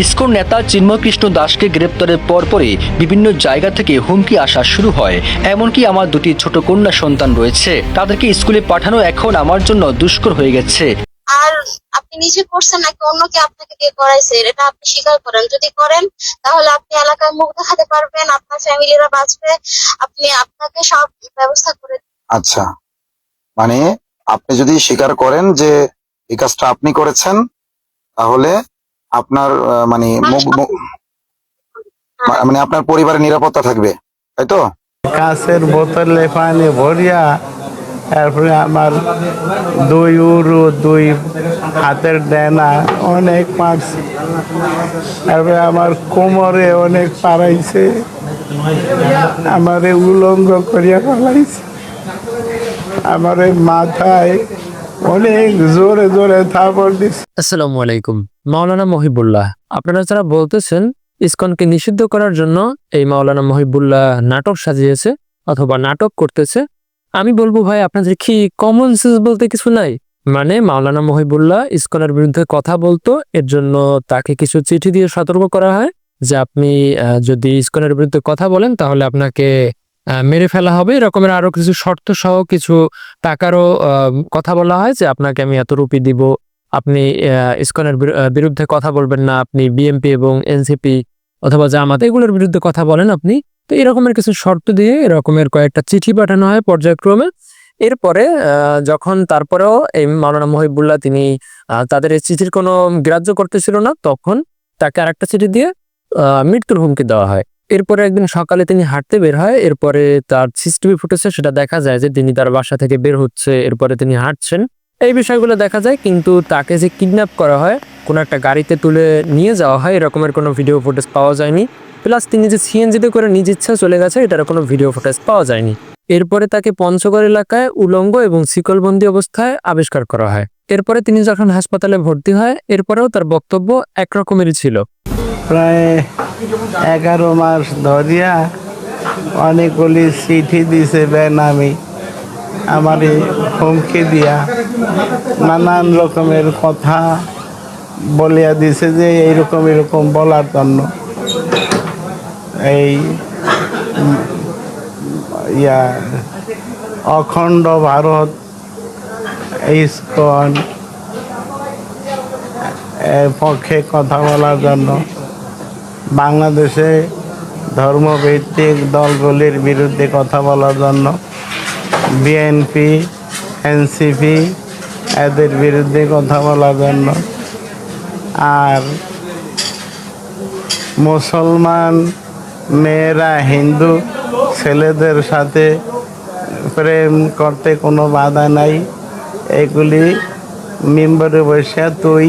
ISKCON নেতা চিন্ময়কৃষ্ণ দাসকে গ্রেপ্তারের পরপরই বিভিন্ন জায়গা থেকে হুমকি আসা শুরু হয়। এমনকি আমার দুটি ছোট কন্যা সন্তান রয়েছে। তাদেরকে স্কুলে পাঠানো এখন আমার জন্য দুষ্কর হয়ে গেছে। আর আপনি নিজে করছেন নাকি অন্যকে আপনাকে দিয়ে করাইছে এটা আপনি স্বীকার করেন। যদি করেন তাহলে আপনি এলাকায় মুখ দেখাতে পারবেন আপনার ফ্যামিলিরা বাঁচবে আপনি আপনাকে সব ব্যবস্থা করে আচ্ছা। মানে আপনি যদি স্বীকার করেন যে এই কাজটা আপনি করেছেন তাহলে আপনার মানে মুখ- মা- মানে আপনার পরিবারের নিরাপত্তা থাকবে তাই তো? কাঁচের বোতলে পানি ভরিয়া তারপরে আমার দুই উরু দুই হাতের ডেনা অনেক মারছে। তারপরে আমার কোমরে অনেক পারাইছে আমারে উলঙ্গ করিয়া ফেলাইছে। আমার এই মাথায় অনেক জোরে জোরে থাপড় দিছে। আসসালামু আলাইকুম। মাওলানা মহিবুল্লাহ। আপনারা যারা বলতেছেন, ইসকনকে নিষিদ্ধ করার জন্য এই মাওলানা মহিবুল্লাহ নাটক সাজিয়েছে অথবা নাটক করতেছে, আমি বলব ভাই, আপনাদের কি কমন সেন্স বলতে কিছু নাই? মানে মাওলানা মহিবুল্লাহ ইসকনের বিরুদ্ধে কথা বলতো, এর জন্য তাকে কিছু চিঠি দিয়ে সতর্ক করা হয় যে আপনি যদি ইসকনের বিরুদ্ধে কথা বলেন তাহলে আপনাকে মেরে ফেলা হবে। এরকমের আরও কিছু শর্ত সহ কিছু টাকারও কথা বলা হয় যে আপনাকে আমি এত রুপি দিব। আপনি ইসকনের বিরু- বিরুদ্ধে কথা বলবেন না, আপনি বিএমপি এবং এনসিপি অথবা জামাত এগুলোর বিরুদ্ধে কথা বলেন আপনি। তো এরকমের কিছু শর্ত দিয়ে এরকমের কয়েকটা চিঠি পাঠানো হয় পর্যায়ক্রমে। এরপরে যখন তারপরেও এই মাওলানা মহিবুল্লাহ তিনি তাদের এই চিঠির কোনো গ্রাহ্য করতেছিল না, তখন তাকে আরেকটা চিঠি দিয়ে মৃত্যুর হুমকি দেওয়া হয়। এরপরে একদিন সকালে তিনি হাঁটতে বের হয়, এরপরে তার সিসিটিভি ফুটেজে সেটা দেখা যায় যে তিনি তার বাসা থেকে বের হচ্ছে, এরপরে তিনি হাঁটছেন। এই বিষয়গুলো দেখা যায়, কিন্তু তাকে যে কিডন্যাপ করা হয়, কোনো একটা গাড়িতে তুলে নিয়ে যাওয়া হয়, এরকমের কোনো ভিডিও ফুটেজ পাওয়া যায়নি। প্লাস তিনি যে সিএনজিতে করে নিজ ইচ্ছা চলে গেছে এটার কোনো ভিডিও ফুটেজ পাওয়া যায়নি। এরপরে তাকে পঞ্চগড় এলাকায় উলঙ্গ এবং শিকলবন্দি অবস্থায় আবিষ্কার করা হয়। এরপরে তিনি যখন হাসপাতালে ভর্তি হয়, এরপরেও তার বক্তব্য একরকমেরই ছিল। প্রায় এগারো মাস ধরিয়া অনেকগুলি চিঠি দিছে বেনামি। আমারে হুমকি দিয়া নানান রকমের কথা বলিয়া দিছে যে এইরকম এরকম বলার জন্য। এই ইয়া অখণ্ড ভারত ইস্কন পক্ষে কথা বলার জন্য বাংলাদেশে ধর্মভিত্তিক দলগুলির বিরুদ্ধে কথা বলার জন্য বিএনপি এনসিপি, এদের বিরুদ্ধে কথা বলার জন্য। আর মুসলমান মেয়েরা হিন্দু ছেলেদের সাথে প্রেম করতে কোনো বাধা নাই। এগুলি মেম্বারে বসে তুই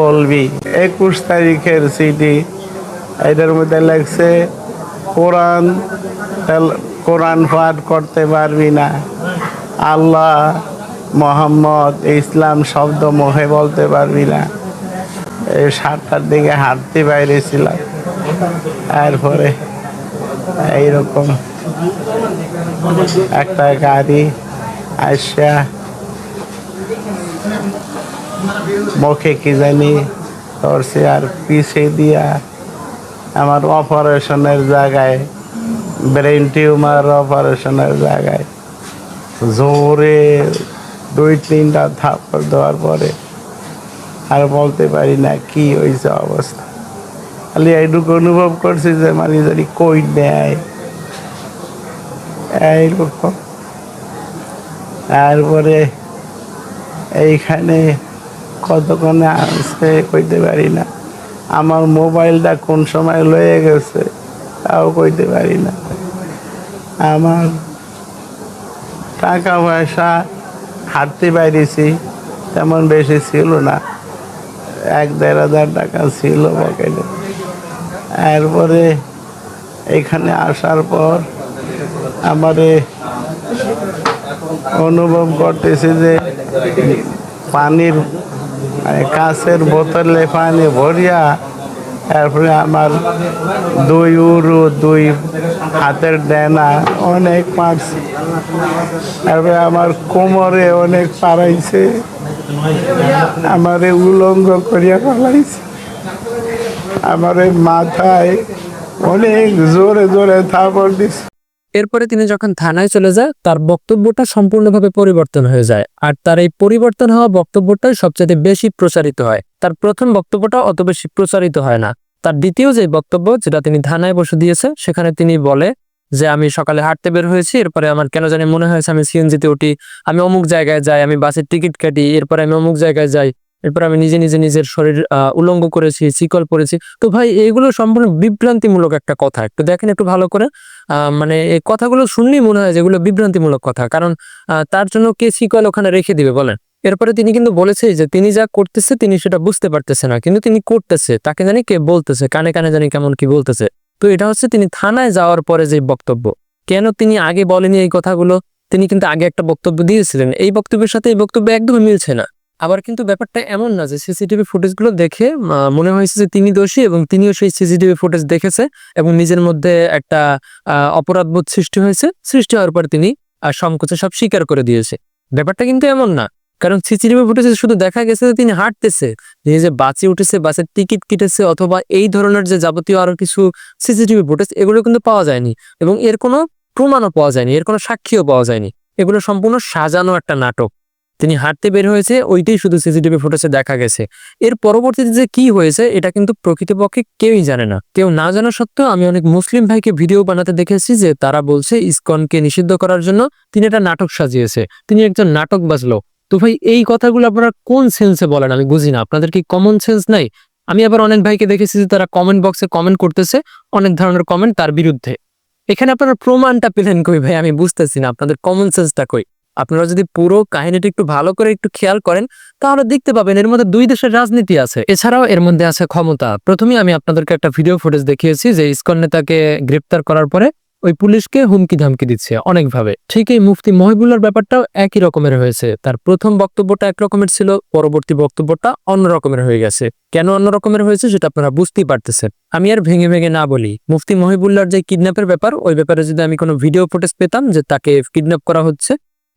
বলবি। একুশ তারিখের সিটি এটার মধ্যে লাগছে কোরআন কোরআন পাঠ করতে পারবি না। আল্লাহ মোহাম্মদ ইসলাম শব্দ মুখে বলতে পারবি না। এই সাতটার দিকে হাঁটতে বাইরে ছিলাম তারপরে এইরকম একটা গাড়ি আসা মুখে কি জানি ধরছে আর পিছিয়ে দিয়া আমার অপারেশনের জায়গায়, ব্রেন টিউমার অপারেশনের জায়গায় জোরে দুই, তিনটা থাপ্পড় দেওয়ার পরে আর বলতে পারি না কি হয়েছে অবস্থা। খালি এইটুকু অনুভব করছি যে মানে যদি কই নেয় তারপরে এইখানে কতক্ষণে আসছে কইতে পারি না। আমার মোবাইলটা কোন সময় লয়ে গেছে, তাও কইতে পারি না। আমার টাকা পয়সা হাঁটতে পারিছি, তেমন বেশি ছিল না। এক দেড় হাজার টাকা ছিল পকেটে। এরপরে এখানে আসার পর আমারে অনুভব করতেছি যে পানির মানে কাঁচের বোতলে পানি ভরিয়া তারপরে আমার দুই উরু, দুই হাতের ডেনা অনেক মারছে তারপরে আমার কোমরে অনেক পারাইছে আমারে উলঙ্গ করিয়া ফেলাইছে। আমার মাথায় অনেক জোরে জোরে থাপড় দিছে। এরপরে তিনি যখন থানায় চলে যায়, তার বক্তব্যটা সম্পূর্ণভাবে পরিবর্তন হয়ে যায়। আর তার এই পরিবর্তন হওয়া বক্তব্যটাই সবচেয়ে বেশি প্রচারিত হয়। তার প্রথম বক্তব্যটা অত বেশি প্রচারিত হয় না। তার দ্বিতীয় যে বক্তব্য, যেটা তিনি থানায় বসে দিয়েছে সেখানে তিনি বলে যে, আমি সকালে হাঁটতে বের হয়েছি, এরপরে আমার কেন জানি মনে হয়েছে আমি সিএনজিতে উঠি, আমি অমুক জায়গায় যাই, আমি বাসের টিকিট কাটি, এরপরে আমি অমুক জায়গায় যাই, এরপর আমি নিজে নিজে, নিজের শরীর উলঙ্গ করেছি, শিকল পরেছি। তো ভাই, এগুলো সম্পূর্ণ বিভ্রান্তিমূলক একটা কথা। একটু দেখেন, একটু ভালো করে। মানে এই কথাগুলো শুনলেই মনে হয় যেগুলো বিভ্রান্তিমূলক কথা। কারণ তার জন্য কে শিকল ওখানে রেখে দিবে, বলেন? এরপরে তিনি কিন্তু বলেছে যে তিনি যা করতেছে তিনি সেটা বুঝতে পারতেছে না। কিন্তু তিনি করতেছে, তাকে জানি কে বলতেছে, কানে কানে জানি কেমন কি বলতেছে। তো এটা হচ্ছে তিনি থানায় যাওয়ার পরে যে বক্তব্য। কেন তিনি আগে বলেনি এই কথাগুলো? তিনি কিন্তু আগে একটা বক্তব্য দিয়েছিলেন। এই বক্তব্যের সাথে এই বক্তব্য একদমই মিলছে না। আবার কিন্তু ব্যাপারটা এমন না যে সিসিটিভি ফুটেজগুলো দেখে মনে হয়েছে যে তিনি দোষী এবং তিনিও সেই সিসিটিভি ফুটেজ দেখেছে এবং নিজের মধ্যে একটা অপরাধবোধ সৃষ্টি হয়েছে। সৃষ্টি হওয়ার পর তিনি সংকোচে সব স্বীকার করে দিয়েছে। ব্যাপারটা কিন্তু এমন না। কারণ সিসিটিভি ফুটেজে শুধু দেখা গেছে যে তিনি হাঁটতেছে, যে যে বাসে উঠেছে, বাসের টিকিট কেটেছে, অথবা এই ধরনের যে যাবতীয় আরও কিছু সিসিটিভি ফুটেজ, এগুলো কিন্তু পাওয়া যায়নি এবং এর কোনো প্রমাণও পাওয়া যায়নি, এর কোনো সাক্ষীও পাওয়া যায়নি। এগুলো সম্পূর্ণ সাজানো একটা নাটক। তিনি হাঁটতে বের হয়েছে, ওইটাই শুধু সিসিটিভি ফুটেজে দেখা গেছে। এর পরবর্তীতে যে কি হয়েছে, এটা কিন্তু প্রকৃতপক্ষে কেউই জানে না। কেউ না জানা সত্ত্বেও আমি অনেক মুসলিম ভাইকে ভিডিও বানাতে দেখেছি যে তারা বলছে, ইসকনকে নিষিদ্ধ করার জন্য তিনি একটা নাটক সাজিয়েছে। তিনি একজন নাটক বাজলো তো ভাই, এই কথাগুলো আপনারা কোন সেন্সে বলেন? আমি বুঝি না। আপনাদের কি কমন সেন্স নাই? আমি আবার অনেক ভাইকে দেখেছি যে তারা কমেন্ট বক্সে কমেন্ট করতেছে, অনেক ধরনের কমেন্ট তার বিরুদ্ধে। এখানে আপনারা প্রমাণটা পেলেন কই ভাই? আমি বুঝতেছি না, আপনাদের কমন সেন্সটা কই? আপনারা যদি পুরো কাহিনীটা একটু ভালো করে একটু খেয়াল করেন, তাহলে দেখতে পাবেন এর মধ্যে দুই দেশের রাজনীতি আছে। এছাড়াও এর মধ্যে আছে ক্ষমতা। প্রথমে আমি আপনাদেরকে একটা ভিডিও ফুটেজ দেখিয়েছি যে ইসকন নেতাকে গ্রেপ্তার করার পরে ওই পুলিশকে হুমকি ধামকি দিচ্ছে অনেকভাবে। ঠিক এই মুফতি মহিবুল্লার ব্যাপারটাও একই রকমের হয়েছে। তার প্রথম বক্তব্যটা এক রকমের ছিল, পরবর্তী বক্তব্যটা অন্য রকমের হয়ে গেছে। কেন অন্য রকমের হয়েছে সেটা আপনারা বুঝতেই পারতেছেন। আমি আর ভেঙে ভেঙে না বলি। মুফতি মহিবুল্লার যে কিডন্যাপের ব্যাপার, ওই ব্যাপারে যদি আমি কোনো ভিডিও ফুটেজ পেতাম যে তাকে কিডন্যাপ করা হচ্ছে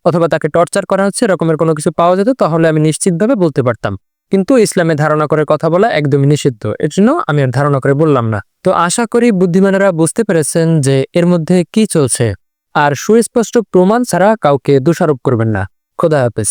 অথবা তাকে টর্চার করা হচ্ছে, এরকমের কোনো কিছু পাওয়া যেত, তাহলে আমি নিশ্চিতভাবে বলতে পারতাম। কিন্তু ইসলামে ধারণা করে কথা বলা একদমই নিষিদ্ধ। এর জন্য আমি আর ধারণা করে বললাম না। তো আশা করি বুদ্ধিমানেরা বুঝতে পেরেছেন যে এর মধ্যে কি চলছে। আর সুস্পষ্ট প্রমাণ ছাড়া কাউকে দোষারোপ করবেন না। খোদা হাফেজ।